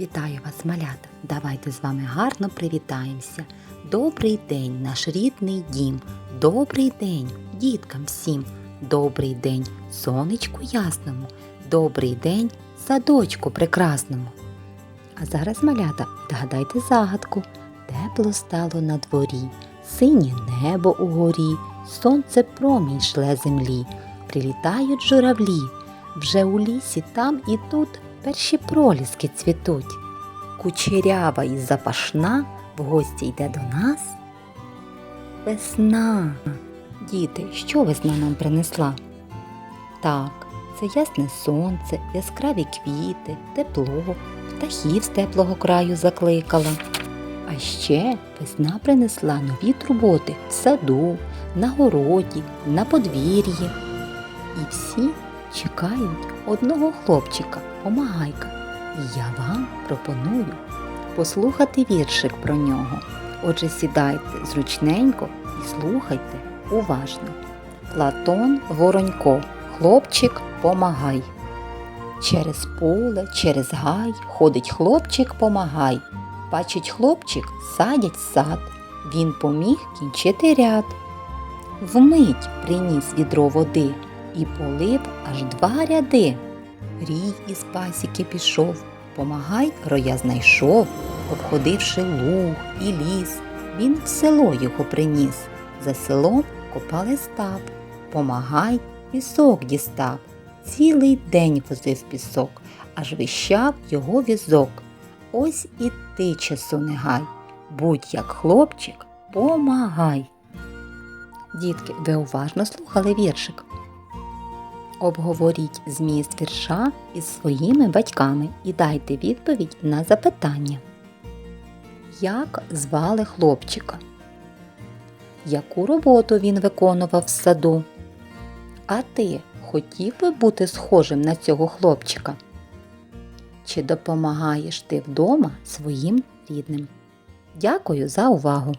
Вітаю вас, малята! Давайте з вами гарно привітаємося. Добрий день, наш рідний дім. Добрий день діткам всім. Добрий день сонечку ясному. Добрий день садочку прекрасному. А зараз, малята, вгадайте загадку. Тепло стало на дворі, синє небо угорі, сонце промінь шле землі. Прилітають журавлі. Вже у лісі там і тут перші проліски цвітуть. Кучерява і запашна в гості йде до нас. Весна. Діти, що весна нам принесла? Так, це ясне сонце, яскраві квіти, тепло, птахів з теплого краю закликала. А ще весна принесла нові турботи в саду, на городі, на подвір'ї. І всі чекають одного хлопчика, помагайка. І я вам пропоную послухати віршик про нього. Отже, сідайте зручненько і слухайте уважно. Платон Воронько, хлопчик, помагай. Через поле, через гай ходить хлопчик, помагай. Бачить хлопчик, садять сад. Він поміг кінчити ряд. Вмить приніс відро води і полив аж два ряди. Рій із пасіки пішов, помагай роя знайшов, обходивши луг і ліс, він в село його приніс. За селом копали стап, помагай пісок дістав. Цілий день возив пісок, аж вищав його візок. Ось і ти часу не гай, будь як хлопчик, помагай. Дітки, ви уважно слухали віршик. Обговоріть зміст вірша із своїми батьками і дайте відповідь на запитання. Як звали хлопчика? Яку роботу він виконував в саду? А ти хотів би бути схожим на цього хлопчика? Чи допомагаєш ти вдома своїм рідним? Дякую за увагу!